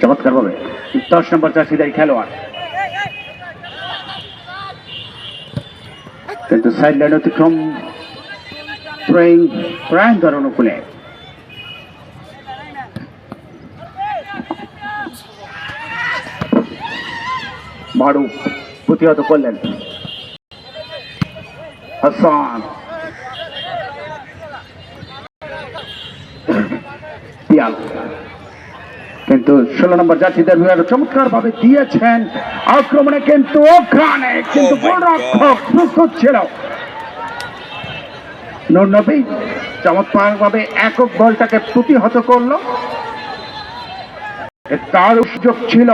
চমৎকার ভাবে। দশ নম্বর চাষিদারি খেলোয়াড়। কিন্তু সাইড লাইন অতিক্রম থ্রোয়িং প্রায়ন্তর অনুকূলে। মারু প্রতিহত করলেন। হাসান। পিয়াল। কিন্তু ষোলো নম্বর জাতিদের বিভাগ চমৎকার ভাবে দিয়েছেন আক্রমণে কিন্তু ওখানে কিন্তু Oh গোলরক্ষক প্রস্তুত ছিল। চমৎকার ভাবে একক বলটাকে প্রতিহত করল। তার সুযোগ ছিল।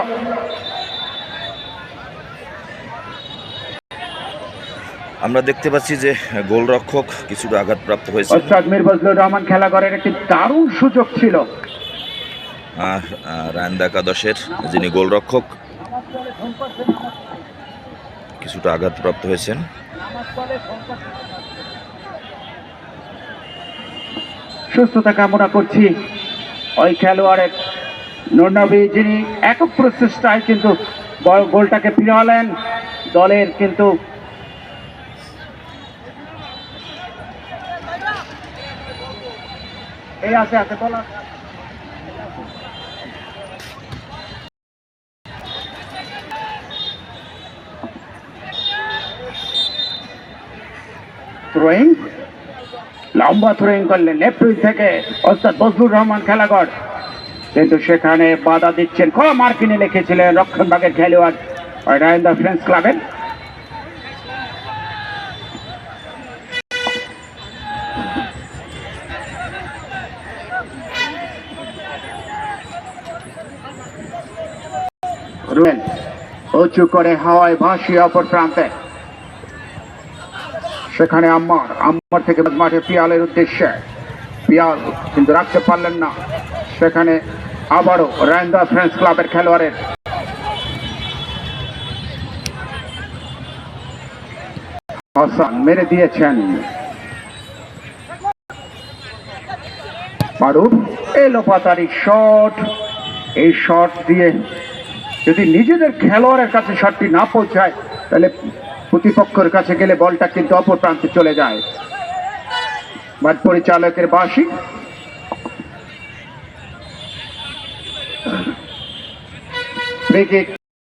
আমরা দেখতে পাচ্ছি যে গোলরক্ষক কিছুটা আঘাতপ্রাপ্ত হয়েছে। ওস্তাদ মীর বজলুর রহমান খেলা করার একটি দারুণ সুযোগ ছিল। রায়ন্দা একাদশের যিনি গোলরক্ষক, কিছুটা আঘাতপ্রাপ্ত হয়েছেন। সুস্থতা কামনা করছি ওই খেলোয়াড়ের নবী যিনি একক প্রচেষ্টায় কিন্তু গোলটাকে ফিরালেন দলের কিন্তু এই আছে আছে, বলা থ্রোয়িং লম্বা থ্রোয়িং করলেন লেফট উইং থেকে ওস্তাদ বজলুর রহমান খেলাগড় কিন্তু সেখানে বাধা দিচ্ছেন ক মার্কিনে লিখেছিলেন রক্ষণভাগের খেলোয়াড় রায়ন্দা ফ্রেন্স ক্লাবের। উঁচু করে হাওয়ায় ভাসিয়ে অপর প্রান্তে। সেখানে আম্মার আম্মার থেকে মাঠে পিয়ালের উদ্দেশ্যে। পিয়াল কিন্তু রাখতে পারলেন না। সেখানে আবারও রায়ন্দা ফ্রেন্স ক্লাবের খেলোয়াড়ের। হাসান মেরে দিয়েছেন। মারুফ এলো পাতারি শট। এই শট দিয়ে যদি নিজেদের খেলোয়াড়ের কাছে শটটি না পৌঁছায়, তাহলে প্রতিপক্ষের কাছে গেলে বলটা কিন্তু অপর প্রান্তে চলে যায়। মাঠ পরিচালকের বাসি